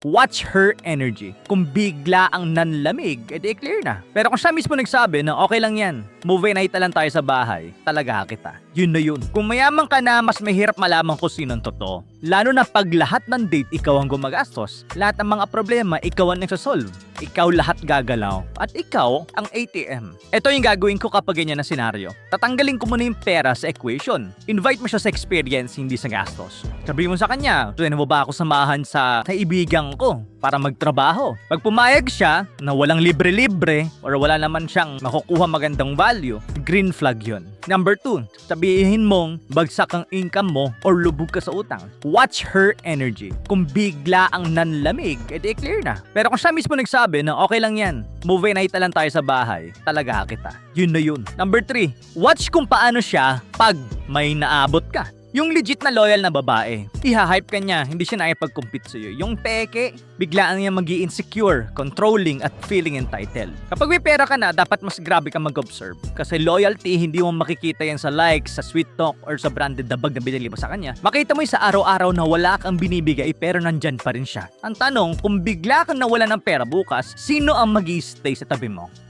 Watch her energy. Kung bigla ang nanlamig, edi clear na. Pero kung siya mismo nagsabi na okay lang yan, movie night na lang tayo sa bahay, talaga kita. Yun na yun. Kung mayaman ka na, mas mahirap malaman kung sino ang totoo. Lalo na pag lahat ng date ikaw ang gumagastos, lahat ng mga problema ikaw ang nagsasolve. Ikaw lahat gagalaw. At ikaw ang ATM. Ito yung gagawin ko kapag ganyan na senaryo. Tatanggalin ko muna yung pera sa equation. Invite mo siya sa experience, hindi sa gastos. Sabi mo sa kanya, tuwin mo ba ako samahan sa kaibigan ko para magtrabaho? Pag pumayag siya na walang libre-libre or wala naman siyang makukuha magandang value, green flag yun. Number two, sabihin mong bagsak ang income mo or lubog ka sa utang. Watch her energy. Kung bigla ang nanlamig, edi clear na. Pero kung siya mismo nagsabi na okay lang yan, movie night lang tayo sa bahay, talaga kita. Yun na yun. Number three, watch kung paano siya pag may naabot ka. Yung legit na loyal na babae, iha-hype ka niya, hindi siya nakipag-compete sa'yo. Yung peke, biglaan niya mag insecure controlling at feeling entitled. Kapag may pera ka na, dapat mas grabe ka mag-observe. Kasi loyalty, hindi mo makikita yan sa likes, sa sweet talk, or sa branded na bag na binili mo sa kanya. Makita mo yung sa araw-araw na wala kang binibigay pero nandyan pa rin siya. Ang tanong, kung bigla kang nawala ng pera bukas, sino ang mag stay sa tabi mo?